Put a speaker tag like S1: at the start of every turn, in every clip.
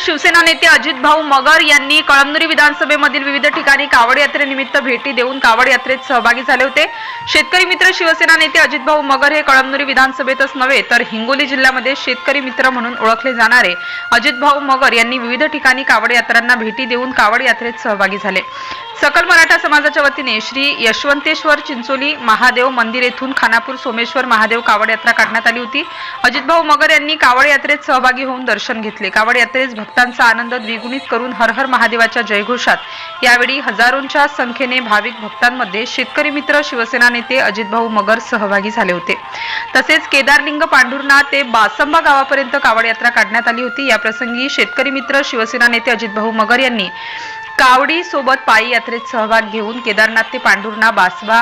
S1: शिवसेना नेते अजित भाऊ मगर यांनी कळमनुरी विधानसभेमधील विविध ठिकाणी कावड यात्रेनिमित्त भेटी देऊन कावड यात्रेत सहभागी झाले होते. शेतकरी मित्र शिवसेना नेते अजित भाऊ मगर हे कळमनुरी विधानसभेतच नव्हे तर हिंगोली जिल्ह्यामध्ये शेतकरी मित्र म्हणून ओळखले जाणारे अजित भाऊ मगर यांनी विविध ठिकाणी कावड यात्रांना भेटी देऊन कावड यात्रेत सहभागी झाले. सकल मराठा समाजाच्या वतीने श्री यशवंतेश्वर चिंचोली महादेव मंदिर येथून खानापूर सोमेश्वर महादेव कावड यात्रा काढण्यात आली होती. अजितभाऊ मगर यांनी कावड यात्रेत सहभागी होऊन दर्शन घेतले. कावड यात्रेस भक्तांचा आनंद द्विगुणित करून हर हर महादेवाच्या जयघोषात. यावेळी हजारोंच्या संख्येने भाविक भक्तांमध्ये शेतकरी मित्र शिवसेना नेते अजितभाऊ मगर सहभागी झाले होते. तसेच केदारलिंग पांढुर्णा ते बासंबा गावापर्यंत कावड यात्रा काढण्यात आली होती. याप्रसंगी शेतकरी मित्र शिवसेना नेते अजितभाऊ मगर यांनी कावडी सोबत पायी यात्रेत सहभाग घेऊन केदारनाथ ते पांढुर्णा बासबा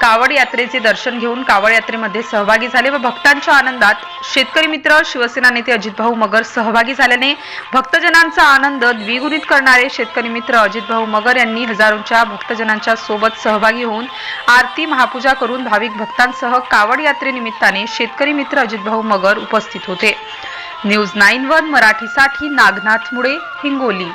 S1: कावड यात्रेचे दर्शन घेऊन कावड यात्रेमध्ये सहभागी झाले व भक्तांच्या आनंदात शेतकरी मित्र शिवसेना नेते अजितभाऊ मगर सहभागी झाल्याने भक्तजनांचा आनंद द्विगुणित करणारे शेतकरी मित्र अजितभाऊ मगर यांनी हजारोंच्या भक्तजनांच्या सोबत सहभागी होऊन आरती महापूजा करून भाविक भक्तांसह कावड यात्रेनिमित्ताने शेतकरी मित्र अजितभाऊ मगर उपस्थित होते. न्यूज नाईन वन मराठीसाठी नागनाथ मुळे हिंगोली.